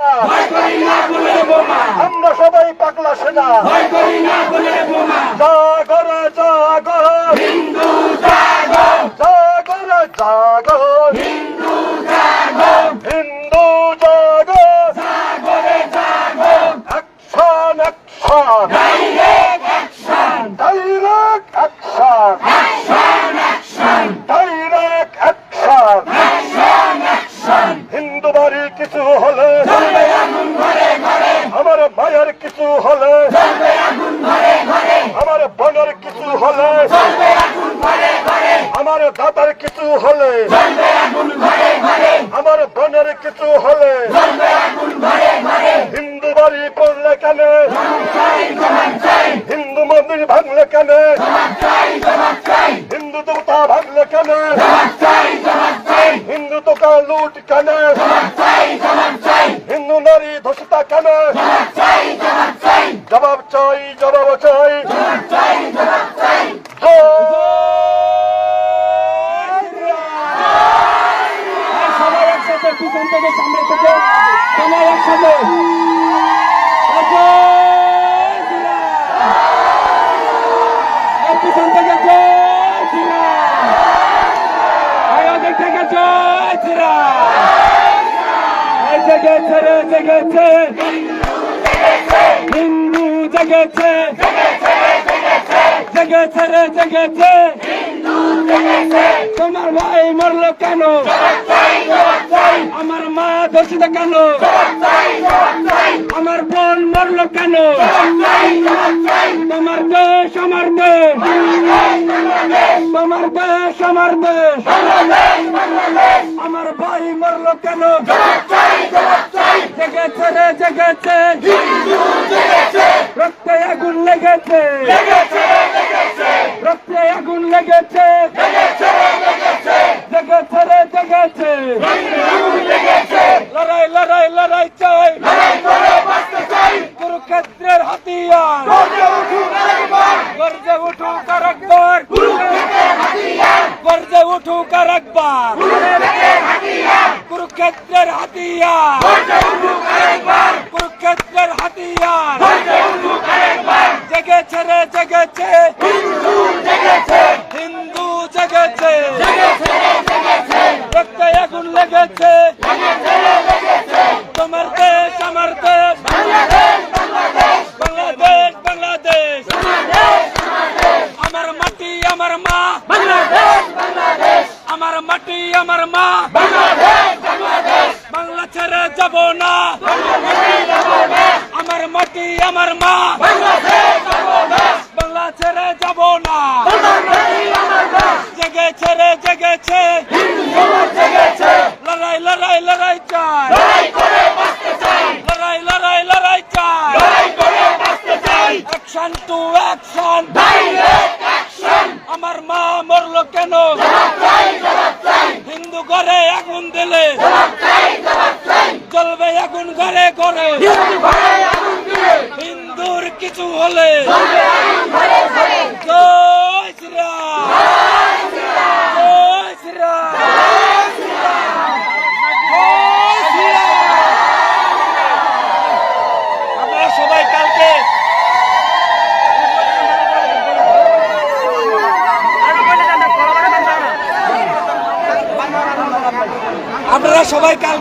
ভয় করি না বলে বোমা। আমরা সবাই পাগলা সেনা। ভয় করি না বলে বোমা। যা জাগর হলে? আমার বোনের কিছু হলে? আমার দাদার কিছু হলে? আমার বোনের কিছু হলে? হিন্দু বাড়ি পড়লে কেন? হিন্দু মন্দির ভাঙলে কেন? হিন্দু দেবতা ভাঙলে কেন? হিন্দু দোকান লুট কেন? হিন্দু নারী ধসিতা কেন? Başladı. जगत जगत हिंदू जगत जगत जगत তোমার ভাই মরলো কেন? আমার মা দোষিত কেন? আমার বোন মরলো কেন? তোমার দেশ আমার দেশ। তোমার দেশ আমার দেশ। আমার ভাই মরলো কেন জেগেছে রে জেগেছে রক্তে আগুন লেগেছে রক্তে লেগেছে জেগেছে রে জেগেছে। লড়াই লড়াই লড়াই চাই। কুরুক্ষেত্রের হাতিয়ার। গর্জে উঠুক আর একবার গর্জে উঠুক আর একবার কুরুক্ষেত্রের হাতিয়ার। কুরুক্ষেত্রের হাতিয়ার। জেগেছে রে জেগেছে হিন্দু জেগেছে রক্তে আগুন লেগেছে তোমার দেশ আমার দেশ বাংলাদেশ বাংলাদেশ আমার মাটি আমার মা। আমার মাটি, আমার মা। বাংলা ছেড়ে যাব না। আমার মাটি, আমার মা। বাংলা ছেড়ে যাব না। জেগেছে রে, জেগেছে। লড়াই লড়াই লড়াই চাই লড়াই লড়াই লড়াই চাই অ্যাকশন টু অ্যাকশন আমার মা মরলো কেন? হিন্দু ঘরে আগুন দিলে চলবে আগুন ঘরে ঘরে। হিন্দুর কিছু হলে আপনারা সবাই কালকে